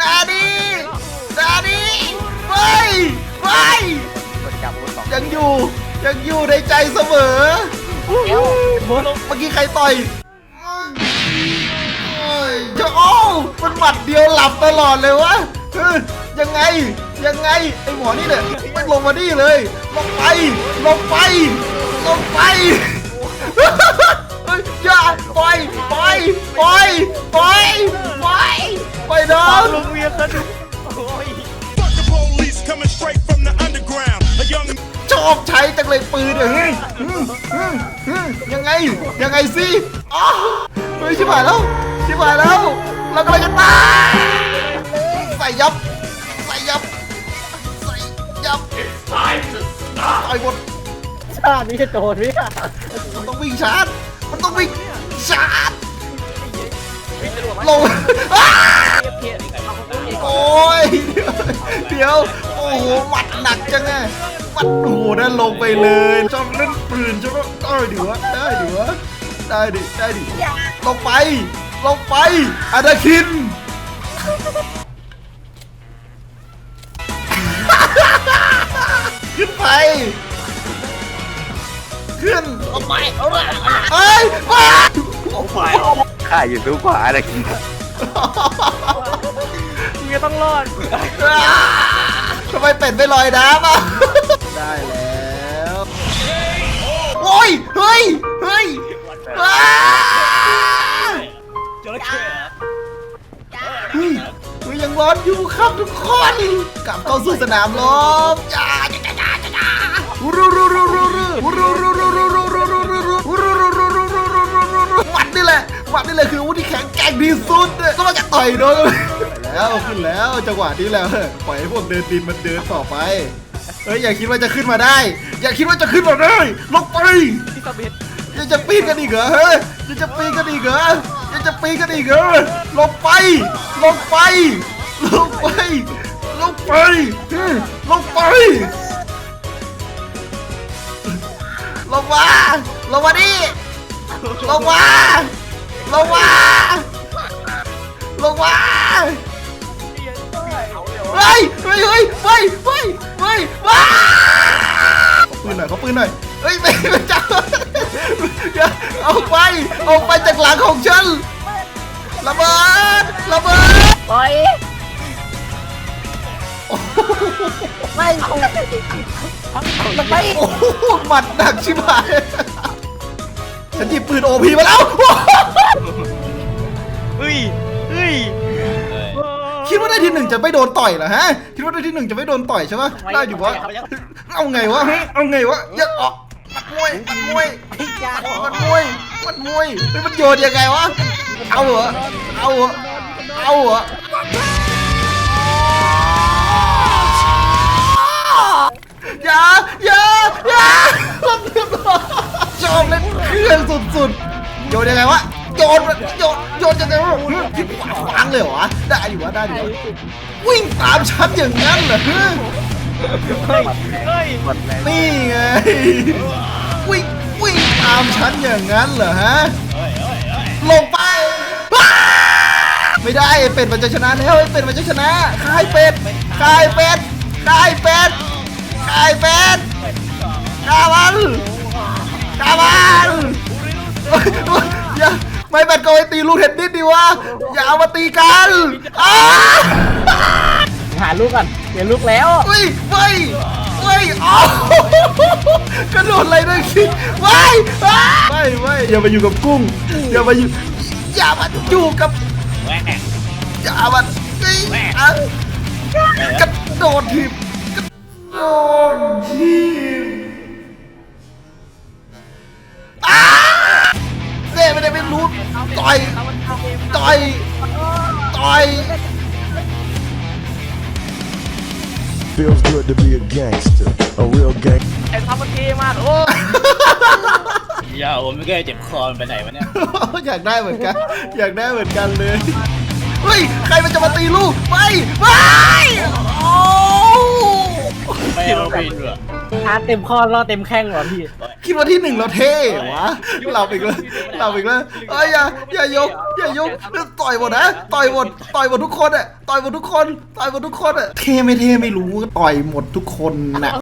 นาดีนาดีไปไปกดจับรถสองยังอยู่ยังอยู่ในใจเสมอเอ้าโบลงเมื่อกี้ใครต่อยโอ้ยเจ้าโอ้มันหมัดเดียวหลับตลอดเลยวะเออยังไงยังไงไอหมอนี่เนี่ยไม่ลงมานี่เลยลงไปลงไปลงไปเฮ้ยอย่าปล่อยปล่อยปล่อยปล่อยปล่อยป ยกระดูกโอ้ย Fuck the police coming straight from the underground. A young ชอบใช้จังเลยปืนเนี่ยเฮ้ยอืมอืมอืมยังไง ยังไงสิอ้าวเฮ้ยชิบหายแล้ว ชิบหายแล้ว เรากำลังจะตาย ใส่ยับ ใส่ยับ ใส่ยับต่อยหมดชาตินี้จะโดนพี่มันต้องวิ่งชาร์จมันต้องวิ่งชาร์จวิ่งจะรวม ลงโอ้ยเดี๋ยว โอ้โหหมัดหนักจังไงหมัดโอ้โหนั่นลงไปเลยชอบเล่นปืนชอบได้ดิวะได้ดิวะได้ดิได้ดิลงไปลงไปอาดาคินขึ้นไป ขึ้นลงไปเอาเลยเอ้ยว้า ข้าอยู่ทุกขวาเลยเมียต้องรอด ทำไมเป็ดไม่ลอยน้ำอะ ได้แล้ว โอ้ย เฮ้ย เฮ้ยว้าจระเข้เฮ้ยเฮ้ยยังร้อนอยู่ครับทุกคน กลับเข้าสู่สนามรบจ้าจ้าจ้าจ้าจ้ารูรูรูรูรูรูรูรูรูรูรูรู ร่งที่สุดก็มาจะต่อยโดนแล้วขึ้นแล้วจังหวะนี้แล้วปล่อยให้พวกเดินดินมันเดินต่อไปเฮ้ยอย่าคิดว่าจะขึ้นมาได้ อย่าคิดว่าจะขึ้นมาได้ลงไปที่สะเบ็ดยังจะปีนกันอีกเหรอเฮ้ยยังจะปีนกันอีกเหรอยังจะปีนกันอีกเหรอลงไปลงไปลงไปลงไปอืมลงไปลงมาลงมาดิลงมาลงมา ลงมาเฮ้ยเฮ้ยเฮ้ยเฮ้ยเฮ้ยเฮ้ยว้าเขาปืนหน่อยเขาปืนหน่อยเฮ้ยไม่ไม่จับเดี๋ยวเอาไปเอาไปจากหลังของฉันระเบิดระเบิดปล่อยไม่ถูกมันไปโอ้โหหมัดหนักชิบหายฉันหยิบปืนโอพีมาแล้วเฮ้ย เฮ้ยคิดว่าได้ที่หนึ่งจะไม่โดนต่อยเหรอฮะ คิดว่าได้ที่หนึ่งจะไม่โดนต่อยใช่ปะได้อยู่วะ เอาไงวะเฮ้ยเอาไงวะอย่าออกมัดมวยมัดมวยมัดมวยมัดมวยเฮ้ยมันโยนยังไงวะ เอาเหรอ เอาเหรอ เอาเหรออย่าอย่าอย่าชอบเล่นเครื่องสุดๆโยนยังไงวะโย นโยนโยนยังไงวะที่ขวางขวางเลยเหรอวะได้อยู่วะได้อยู่วะวิ่งตามฉันอย่างนั้นเหรอเฮ้ยนี่ไงวิ่งวิ่งตามฉันอย่างนั้นเหรอฮะลงไปไม่ได้เป็ดมันจะชนะแล้วเป็ดมันจะชนะคายเป็ดคายเป็ดคายเป็ด ดก็ไปตีลูกเห็นนิดดีวะอย่าเอามาตีกันอ้าหาลูกก่อนเดี๋ยวลูกแล้วเฮ้ยเฮ้ยเฮ้ยอ๋อกระโดดอะไรด้วยคิดเฮ้ยไม่ไม่อย่ามาอยู่กับกุ้งอย่ามาอยู่อย่ามาอยู่กับอย่ามาเฮ้ยอะกระโดดทีบ ต่อยต่อย Feels good to be a gangster, a real gang. ไอ้ทำมันเทมากโอ้อย่าผมไม่เคยเจ็บคอมันไปไหนวะเนี่ยอยากได้เหมือนกัน อยากได้เหมือนกันเลยเฮ้ยใครมันจะมาตีลูกไปไปโอ้ไม่เอาไปด้วยเชาร์จเต็มข้อรอดเต็มแข้งเหรอพี่คิดว่าที่หนึ่งเราเท่เหรอวะเราอีกแล้วเราอีกแล้วเอ้ยอย่าอย่ายกอย่ายกต่อยหมดนะต่อยหมดต่อยหมดทุกคนอะต่อยหมดทุกคนต่อยหมดทุกคนอะเท่ไม่เท่ไม่รู้ต่อยหมดทุกคนน่ะ